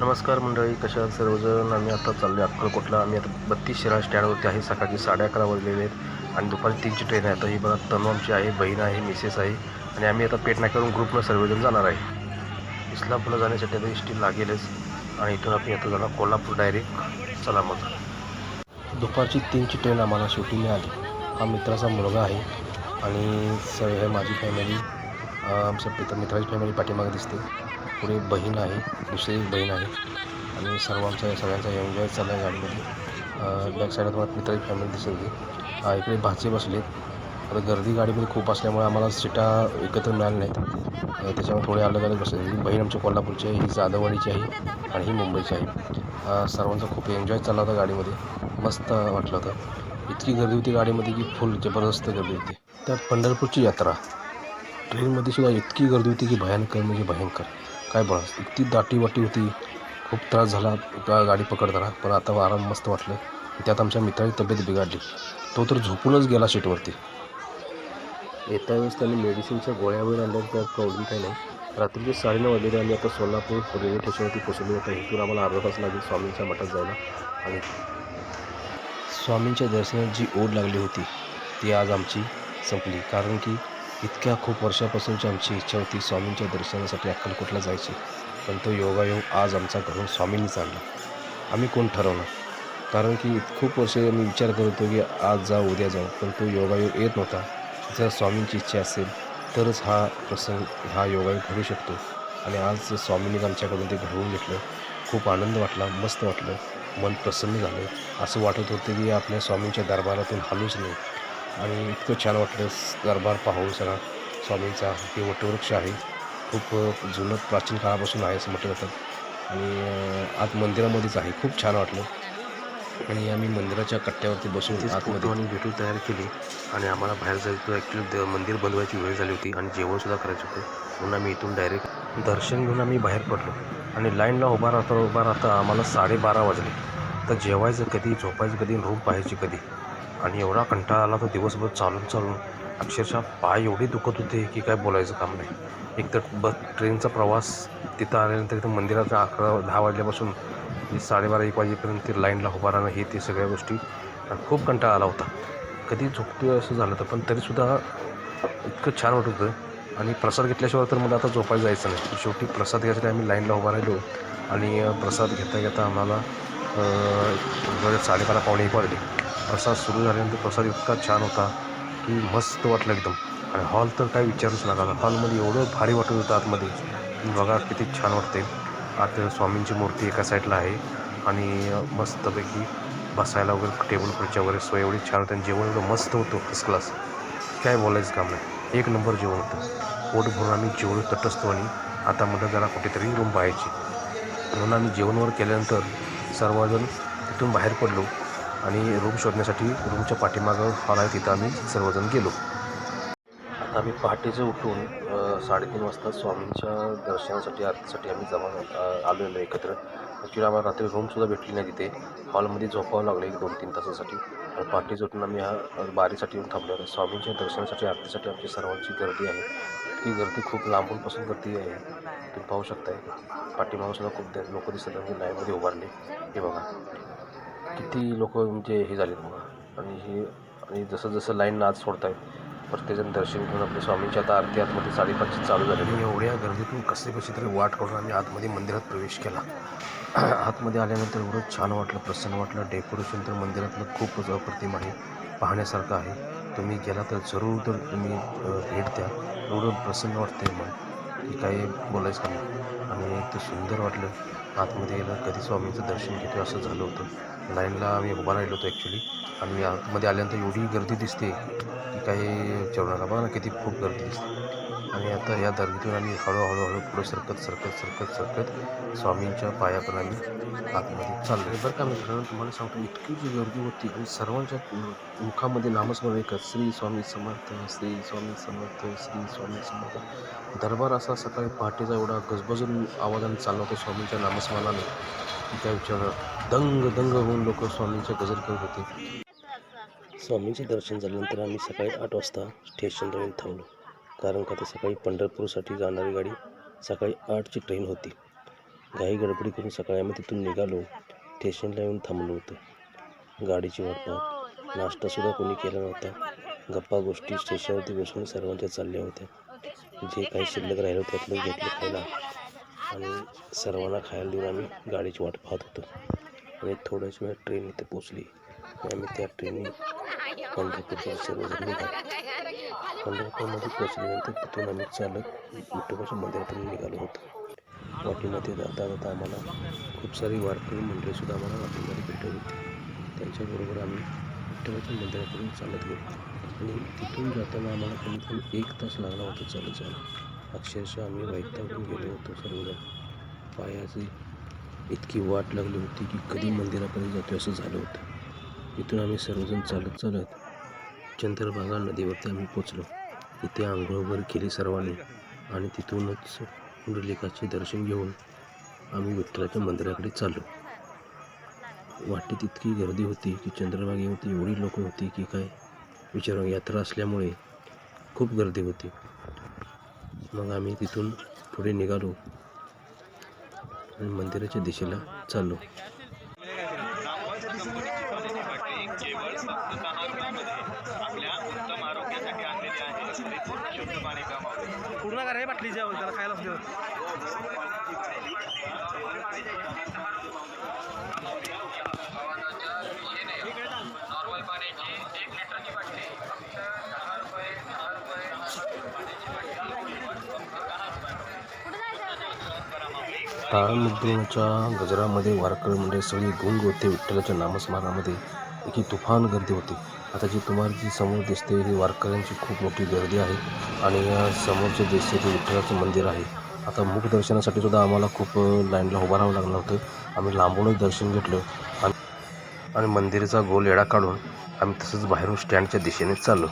नमस्कार मंडळी कशा आहात सर्वजण? आम्ही आता चाललो आहे अक्कलकोटला. आम्ही आता बत्तीस शिराळ स्टँडवरती आहे. सकाळची साडे अकरा वाजलेले आहेत आणि दुपारी तीनची ट्रेन आहे. तर ही बघा तनु आमची आहे बहीण आहे मिसेस आहे आणि आम्ही आता पेटनाक्यावरून ग्रुपनं सर्वजण जाणार आहे. इस्लामपूरला जाण्यासाठी आता एस लागेलच आणि इथून आपण आता जाणार कोल्हापूर डायरेक्ट चला मग. दुपारची तीनची ट्रेन आम्हाला शेवटी मिळाली. हा मित्राचा मुलगा आहे आणि स हे माझी फॅमिली आमच्या पिता मित्राची फॅमिली पाठीमागे दिसते. पुढे बहीण आहे दुसरी बहीण आहे. आणि सर्वांचा सगळ्यांचा एन्जॉय चालला आहे गाडीमध्ये बॅक साईडला तुम्हाला मित्राची फॅमिली दिसत होती इकडे भाचे बसलेत. आता गर्दी गाडीमध्ये खूप असल्यामुळे आम्हाला सीटा एकत्र मिळाल्या नाहीत. त्याच्यामुळे थोडे अलग अलग बसले ही बहीण आमची कोल्हापूरची आहे ही जाधववाडीची आहे आणि ही मुंबईची आहे. सर्वांचा खूप एन्जॉय चालला होता गाडीमध्ये. मस्त वाटलं होतं. इतकी गर्दी होती गाडीमध्ये की फुल जबरदस्त गर्दी होती. त्यात पंढरपूरची यात्रा. ट्रेनमध्ये सुद्धा इतकी गर्दी होती की भयंकर म्हणजे भयंकर. काय बोला इतकी दाटी वाटी होती. खूप त्रास झाला. गा गाडी पकडताना पण आता आराम मस्त वाटलं. त्यात आमच्या मित्राची तब्येत बिघडली. तो तर झोपूनच गेला सीटवरती. येत्या वेळेस त्यांनी मेडिसिनच्या गोळ्या वगैरे आणल्या त्या प्रॉब्लेम काही नाही. रात्रीचे साडेनऊ वाजलेले आम्ही आता सोलापूर रेल्वे स्टेशनवरती पोचलो. होतो इथून आम्हाला अर्धा तास लागेल स्वामींच्या मठात जायला. आणि स्वामींच्या दर्शनात जी ओढ लागली होती. ती आज आमची संपली. कारण की इतक्या खूप वर्षापासूनची आमची इच्छा होती स्वामींच्या दर्शनासाठी अक्कलकोटला जायची. पण तो योगायोग आज आमचा घरून स्वामींनीच आणला. आम्ही कोण ठरवलं कारण की खूप वर्षे आम्ही विचार करत होतो की आज जाऊ उद्या जाऊ. पण तो योगायोग येत नव्हता. जर स्वामींची इच्छा असेल तरच हा प्रसंग हा योगायोग घडू शकतो. आणि आज स्वामींनी आमच्याकडून ते घडवून घेतलं खूप आनंद वाटला मस्त वाटलं मन प्रसन्न झालं. असं वाटत होतं की आपल्या स्वामींच्या दरबारातून हालूच नाही. आणि इतकं छान वाटलं दरबार पाहून सगळा स्वामींचा. हे वटवृक्ष आहे. खूप जुनं प्राचीन काळापासून आहे असं म्हटलं जातं. आणि आत मंदिरामध्येच आहे. खूप छान वाटलं. आणि आम्ही मंदिराच्या कट्ट्यावरती बसून आतमध्ये आणि भेटून तयार केली. आणि आम्हाला बाहेर जायचं ॲक्च्युली मंदिर बनवायची वेळ झाली होती. आणि जेवणसुद्धा करायचं होतं. म्हणून आम्ही इथून डायरेक्ट दर्शन घेऊन आम्ही बाहेर पडलो. आणि लाईनला उभा राहता उभा राहता आम्हाला साडेबारा वाजले. तर जेवायचं कधी झोपायचं कधी रूम पाहायची कधी? आणि एवढा कंटाळा आला तो दिवसभर चालून चालून. अक्षरशः पाय एवढे दुखत होते की काय बोलायचं काम नाही. एक तर बस ट्रेनचा प्रवास तिथं आल्यानंतर तिथं मंदिराचा अकरा दहा वाजल्यापासून साडेबारा एक वाजेपर्यंत ते लाईनला उभा राहणं हे ते सगळ्या गोष्टी. खूप कंटाळा आला होता. कधी झोपतोय असं झालं होतं पण तरीसुद्धा इतकं छान वाटत होतं. आणि प्रसाद घेतल्याशिवाय तर मला आता झोपायला जायचं नाही. शेवटी प्रसाद घ्यायसाठी आम्ही लाईनला उभा राहिलो. आणि प्रसाद घेता घेता आम्हाला साडेबारा पावणे एक वाजले. प्रसाद सुरू झाल्यानंतर प्रसाद इतका छान होता की मस्त वाटलं एकदम. आणि हॉल तर काय विचारूच नका. हॉलमध्ये एवढं भारी वाटत होतं आतमध्ये. बघा किती छान वाटते आत स्वामींची मूर्ती एका साईडला आहे आणि मस्तपैकी बसायला वगैरे टेबल खुर्च्या वगैरे सोय एवढी छान होती आणि जेवण एवढं मस्त होतं फर्स्ट क्लास काय बोलायचं काम नाही. एक नंबर जेवण होतं. पोट भरून आम्ही जेवढं तटस्थो आणि आता म्हटलं जरा कुठेतरी रूम पाहायची म्हणून आम्ही जेवणवर केल्यानंतर सर्वजण तिथून बाहेर पडलो. आणि रूम शोधण्यासाठी रूमच्या पाठीमागं हॉल आहे तिथं आम्ही सर्वजण गेलो. आता आम्ही पहाटेचं उठून साडेतीन वाजता स्वामींच्या दर्शनासाठी आरतीसाठी आम्ही जमा आलेलो एकत्र. ॲक्च्युली आम्हाला रात्री रूमसुद्धा भेटली नाही तिथे. हॉलमध्ये झोपावं लागलं एक दोन तीन तासासाठी. आणि पहाटेच उठून आम्ही हा बारीसाठी येऊन थांबलो स्वामींच्या दर्शनासाठी आरतीसाठी आमची सर्वांची गर्दी आहे. ती गर्दी खूप लांबूनपासून गर्दी आहे. तुम्ही पाहू शकताय. पाठीमागूनसुद्धा खूप लोक दिसतात म्हणजे लाईनमध्ये उभारले. हे बघा. किती लोक म्हणजे हे झाले बघा. आणि हे आणि जसं जसं लाईन आज सोडत आहे प्रत्येकजण दर्शन घेऊन आपल्या स्वामींच्या आता आरती आतमध्ये साडेपाचची चालू झाली आणि एवढ्या गर्दीतून कसे कसे तरी वाट करून आम्ही आतमध्ये मंदिरात प्रवेश केला. आतमध्ये आल्यानंतर एवढं छान वाटलं प्रसन्न वाटलं. डेकोरेशन तर मंदिरातलं खूपच अप्रतिम आहे पाहण्यासारखं आहे. तुम्ही गेला तर जरूर तर तुम्ही भेट द्या. एवढं प्रसन्न वाटतं आहे मला की काही बोलायचं नाही. आणि ते सुंदर वाटलं. आतमध्ये गेलं कधी स्वामींचं दर्शन घेतो असं झालं होतं. लाईनला आम्ही उभा राहिलो होतो ॲक्च्युली आणि आतमध्ये आल्यानंतर एवढी गर्दी दिसते की काही चरणाला बघा ना किती खूप गर्दी दिसते. आणि आता या दर्गीतून आम्ही हळूहळू हळू पुढे सरकत सरकत सरकत सरकत स्वामींच्या पायाकडे आम्ही आतमध्ये चाललो. बरं का मित्रांनो तुम्हाला सांगतो इतकी जी गर्दी होती आणि सर्वांच्या मुखामध्ये नामस्मरण एकच श्री स्वामी समर्थ श्री स्वामी समर्थ श्री स्वामी समर्थ. दरबार असा सकाळी पहाटेचा एवढा गजबजून आवाजाने चालला होता स्वामींच्या नामस्मरणाने. त्या विचार दंग दंग होऊन लोक स्वामींच्या गजर करत होते. स्वामींचे दर्शन झाल्यानंतर आम्ही सकाळी आठ वाजता स्टेशनला येऊन थांबलो. कारण का ते सकाळी पंढरपूरसाठी जाणारी गाडी सकाळी आठची ट्रेन होती. घाई गडबडी करून सकाळी आम्ही तिथून निघालो. स्टेशनला येऊन थांबलो होतो. गाडीची वाट पाहत. नाश्तासुद्धा कोणी केला नव्हता. गप्पा गोष्टी स्टेशनवरती बसून सर्वांच्या चालल्या होत्या. जे काही शिल्लक राहिलं त्यातलं घेतलं खायला. आणि सर्वांना खायला देऊन आम्ही गाडीची वाट पाहत होतो. आणि थोड्याच वेळ ट्रेन इथे पोचली आम्ही त्या ट्रेनने पंढरपूरच्या सर्वजण निघालो पंढरपूरमध्ये पोचल्यानंतर तिथून आम्ही चालत विठोबाच्या मंदिरातून निघालो होतो. वाटीमध्ये जाता जाता आम्हाला खूप सारी वारकरी मंडळीसुद्धा आम्हाला वाटीमध्ये भेटत होती. त्यांच्याबरोबर आम्ही विठ्ठलाच्या मंदिराकडून चालत गेलो. आणि तिथून जाताना आम्हाला कमीत कमी एक तास लागला होता चालत जायला. अक्षरशः आम्ही वैतागून गेलो होतो सर्वजण. पायाची इतकी वाट लागली होती की कधी मंदिरापर्यंत जातो असं झालं होतं. तिथून आम्ही सर्वजण चालत चालत चंद्रभागा नदीवरती आम्ही पोचलो. तिथे आंघोळ वगैरे केली सर्वांनी आणि तिथूनच पुंडलिकाचे दर्शन घेऊन आम्ही विठ्ठलाच्या मंदिराकडे चाललो. वाटेत इतकी गर्दी होती की चंद्रभागेवरती एवढी लोक होती की काय विचार यात्रा असल्यामुळे खूप गर्दी होती. मग आम्ही तिथून पुढे निघालो आणि मंदिराच्या दिशेला चाललो केवळ फक्त दहा रुपयामध्ये आपल्या उत्तम आरोग्यासाठी आणलेले आहे परिपूर्ण शुद्ध पाणी पूर्ण करा हे बाटलीच्या त्याला खायला असते नॉर्मल पाण्याची एक लिटरची बाटली. फक्त दहा रुपये दहा रुपये टाळमुद्रणच्या गजरामध्ये वारकरी म्हणजे सगळी गुंग होते विठ्ठलाच्या नामस्मरणामध्ये की तुफान गर्दी होती. आता जी तुम्हाला जी समोर दिसते ही वारकऱ्यांची खूप मोठी गर्दी आहे. आणि समोर जे दिसते ते विठ्ठलाचं मंदिर आहे. आता मुख दर्शनासाठी सुद्धा आम्हाला खूप लाईनला उभं राहावं लागलं होतं. आम्ही लांबूनच दर्शन घेतलं आणि आणि मंदिराचा गोल येडा काढून आम्ही तसंच बाहेरून स्टँडच्या दिशेने चाललो.